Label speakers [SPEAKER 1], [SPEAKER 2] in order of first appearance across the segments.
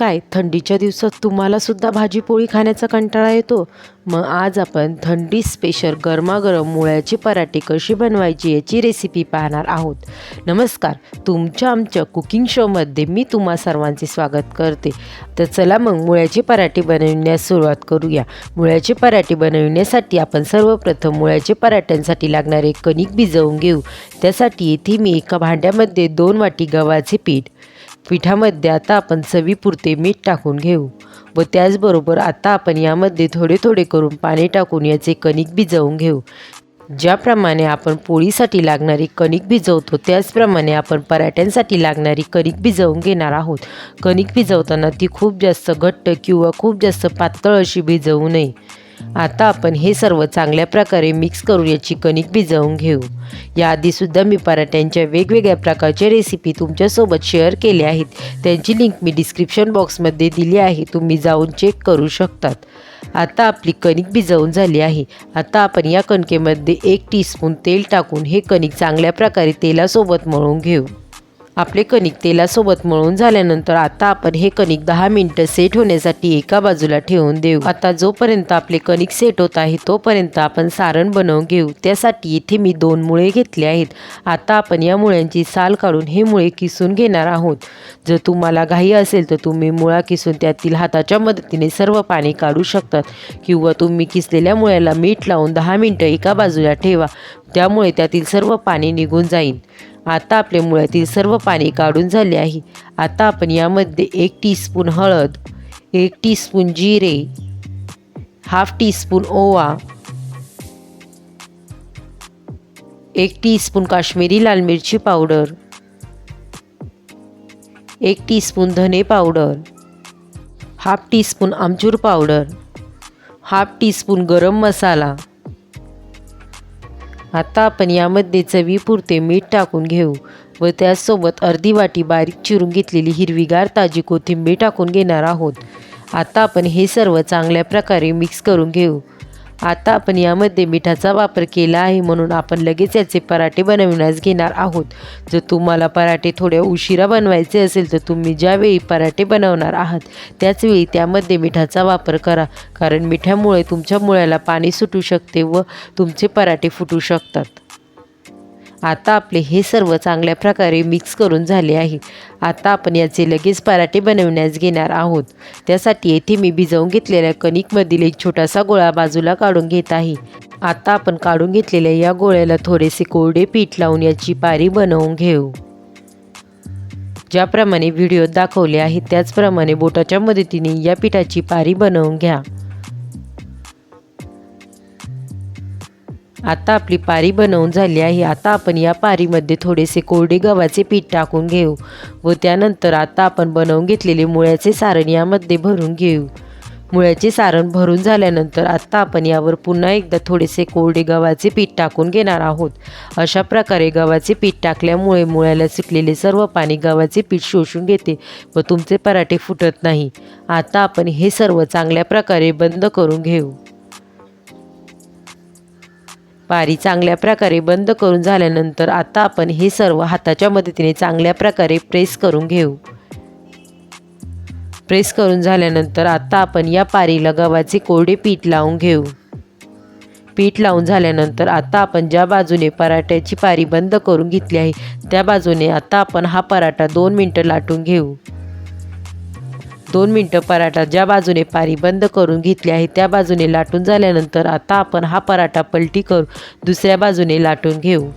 [SPEAKER 1] काय? थंडीच्या दिवसात तुम्हाला सुद्धा भाजीपोळी खाण्याचा कंटाळा येतो? मग आज आपण थंडी स्पेशल गरमागरम मुळ्याची पराठे कशी बनवायची याची रेसिपी पाहणार आहोत. नमस्कार तुमच्या आमच्या कुकिंग शोमध्ये मी तुम्हा सर्वांचे स्वागत करते. तर चला मग मुळ्याची पराठे बनवण्यास सुरुवात करूया. मुळ्याचे पराठे बनविण्यासाठी आपण सर्वप्रथम मुळ्याचे पराठ्यांसाठी लागणारे कणिक भिजवून घेऊ. त्यासाठी येथे मी एका भांड्यामध्ये दोन वाटी गव्हाचे पीठ पिठामध्ये आता आपण चवीपुरते मीठ टाकून घेऊ व त्याचबरोबर आता आपण यामध्ये थोडे थोडे करून पाणी टाकून याचे कणिक भिजवून घेऊ. ज्याप्रमाणे आपण पोळीसाठी लागणारी कणिक भिजवतो त्याचप्रमाणे आपण पराठ्यांसाठी लागणारी कणिक भिजवून घेणार आहोत. कणिक भिजवताना ती खूप जास्त घट्ट किंवा खूप जास्त पातळ अशी भिजवू नये. आता आपण हे सर्व चांगल्या प्रकारे मिक्स करून याची कणिक भिजवून घेऊ. याआधीसुद्धा मी पराठ्यांच्या वेगवेगळ्या प्रकारच्या रेसिपी तुमच्यासोबत शेअर केल्या आहेत. त्यांची लिंक मी डिस्क्रिप्शन बॉक्समध्ये दिली आहे. तुम्ही जाऊन चेक करू शकतात. आता आपली कणिक भिजवून झाली आहे. आता आपण या कणकेमध्ये एक टीस्पून तेल टाकून हे कणिक चांगल्या प्रकारे तेलासोबत मळून घेऊ. आपले कणिक तेलासोबत मळून झाल्यानंतर आता आपण हे कणिक दहा मिनटं सेट होण्यासाठी एका बाजूला ठेवून देऊ. आता जोपर्यंत आपले कणिक सेट होत आहे तोपर्यंत आपण सारण बनवून घेऊ. त्यासाठी इथे मी दोन मुळे घेतले आहेत. आता आपण या मुळ्यांची साल काढून हे मुळे किसून घेणार आहोत. जर तुम्हाला घाई असेल तर तुम्ही मुळा किसून त्यातील हाताच्या मदतीने सर्व पाणी काढू शकतात. किंवा तुम्ही किसलेल्या मुळ्याला मीठ लावून दहा मिनटं एका बाजूला ठेवा. त्यामुळे त्यातील सर्व पाणी निघून जाईल. आता आपल्या मुळातील सर्व पाणी काढून झाले आहे. आता आपण यामध्ये एक टीस्पून हळद एक टीस्पून जिरे हाफ टीस्पून ओवा एक टीस्पून काश्मीरी लाल मिरची पावडर एक टीस्पून धने पावडर हाफ टीस्पून आमचूर powder half teaspoon garam masala आता आपण यामध्ये चवीपुरते मीठ टाकून घेऊ व त्याचसोबत अर्धी वाटी बारीक चिरून घेतलेली हिरवीगार ताजी कोथिंबीर टाकून घेणार आहोत. आता आपण हे सर्व चांगल्या प्रकारे मिक्स करून घेऊ. आता आपण यामध्ये मिठाचा वापर केला आहे म्हणून आपण लगेच याचे पराठे बनविण्यास घेणार आहोत. जर तुम्हाला पराठे थोड्या उशिरा बनवायचे असेल तर तुम्ही ज्यावेळी पराठे बनवणार आहात त्याचवेळी त्यामध्ये मिठाचा वापर करा. कारण मिठामुळे तुमच्या मुळ्याला पाणी सुटू शकते व तुमचे पराठे फुटू शकतात. आता आपले हे सर्व चांगल्या प्रकारे मिक्स करून झाले आहे. आता आपण याचे लगेच पराठे बनवण्यास घेणार आहोत. त्यासाठी येथे मी भिजवून घेतलेल्या कणिकमधील एक छोटासा गोळा बाजूला काढून घेत आहे. आता आपण काढून घेतलेल्या या गोळ्याला थोडेसे कोरडे पीठ लावून याची पारी बनवून घेऊ. ज्याप्रमाणे व्हिडिओत दाखवले आहे त्याचप्रमाणे बोटाच्या मदतीने या पिठाची पारी बनवून घ्या. आता आपली पारी बनवून झाली आहे. आता आपण या पारीमध्ये थोडेसे कोरडे गव्हाचे पीठ टाकून घेऊ व त्यानंतर आता आपण बनवून घेतलेले मुळ्याचे सारण यामध्ये भरून घेऊ. मुळ्याचे सारण भरून झाल्यानंतर आत्ता आपण यावर पुन्हा एकदा थोडेसे कोरडे गव्हाचे पीठ टाकून घेणार आहोत. अशा प्रकारे गव्हाचे पीठ टाकल्यामुळे मुळ्याला सुकलेले सर्व पाणी गव्हाचे पीठ शोषून घेते व तुमचे पराठे फुटत नाही. आता आपण हे सर्व चांगल्या प्रकारे बंद करून घेऊ. पारी चांगल्या प्रकारे बंद करून झाल्यानंतर आता आपण हे सर्व हाताच्या मदतीने चांगल्या प्रकारे प्रेस करून घेऊ. प्रेस करून झाल्यानंतर आता आपण या पारीला गव्हाचे कोरडे पीठ लावून घेऊ. पीठ लावून झाल्यानंतर आता आपण ज्या बाजूने पराठ्याची पारी बंद करून घेतली आहे त्या बाजूने आता आपण हा पराठा दोन मिनटं लाटून घेऊ. दोन मिनटं पराठा ज्या बाजूने पारी बंद करून घेतली आहे त्या बाजूने लाटून झाल्यानंतर आता आपण हा पराठा पलटी करून दुसऱ्या बाजूने लाटून घेऊ.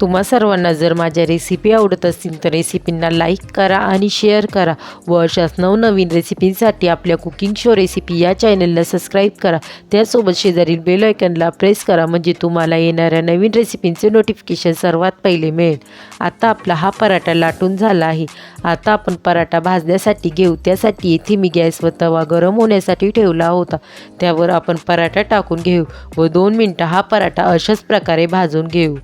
[SPEAKER 1] तुम्हा सर्वांना जर माझ्या रेसिपी आवडत असतील तर रेसिपींना लाईक करा आणि शेअर करा. व अशाच नवनवीन रेसिपींसाठी आपल्या कुकिंग शो रेसिपी या चॅनलला सबस्क्राईब करा. त्यासोबत शेजारील बेल आयकनला प्रेस करा म्हणजे तुम्हाला येणाऱ्या नवीन रेसिपींचे नोटिफिकेशन सर्वात पहिले मिळेल. आता आपला हा पराठा लाटून झाला आहे. आता आपण पराठा भाजण्यासाठी घेऊ. त्यासाठी येथे मी गॅसवर तवा गरम होण्यासाठी ठेवला होता. त्यावर आपण पराठा टाकून घेऊ व दोन मिनटं हा पराठा अशाच प्रकारे भाजून घेऊ.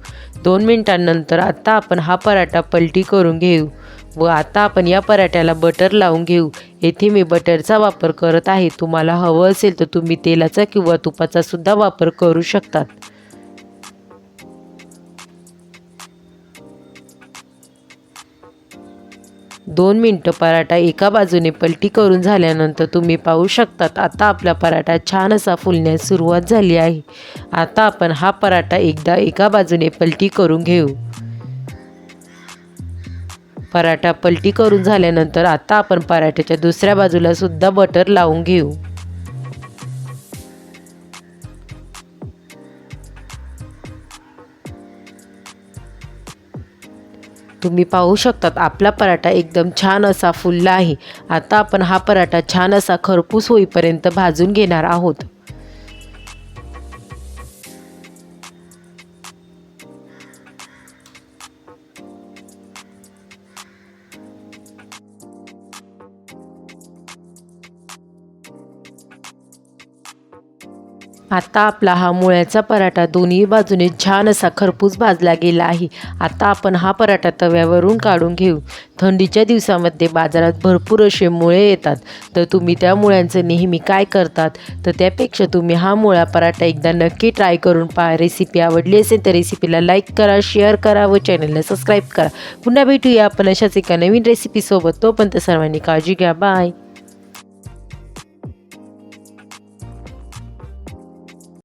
[SPEAKER 1] दोन मिनटांनंतर आता आपण हा पराठा पलटी करून घेऊ व आता आपण या पराठ्याला बटर लावून घेऊ. येथे मी बटरचा वापर करत आहे. तुम्हाला हवं असेल तर तुम्ही तेलाचा किंवा तुपाचा सुद्धा वापर करू शकतात. दोन मिनटं पराठा एका बाजूने पलटी करून झाल्यानंतर तुम्ही पाहू शकतात आता आपला पराठा छान असा फुलण्यास सुरुवात झाली आहे. आता आपण हा पराठा एकदा एका बाजूने पलटी करून घेऊ. पराठा पलटी करून झाल्यानंतर आता आपण पराठ्याच्या दुसऱ्या बाजूला सुद्धा बटर लावून घेऊ. तुम्ही पाहू शकतात आपला पराठा एकदम छान असा फुलला आहे. आता आपण हा पराठा छान असा खरपूस होईपर्यंत भाजून घेणार आहोत. आता आपला हा मुळ्याचा पराठा दोन्ही बाजूने छान असा खरपूस भाजला गेला आहे. आता आपण हा पराठा तव्यावरून काढून घेऊ. थंडीच्या दिवसामध्ये बाजारात भरपूर असे मुळे येतात. तर तुम्ही त्या मुळ्यांचं नेहमी काय करतात? तर त्यापेक्षा तुम्ही हा मुळा पराठा एकदा नक्की ट्राय करून पहा. रेसिपी आवडली असेल तर रेसिपीला लाईक करा शेअर करा व चॅनलला सबस्क्राईब करा. पुन्हा भेटूया आपण अशाच एका नवीन रेसिपीसोबत तोपर्यंत सर्वांनी काळजी घ्या. बाय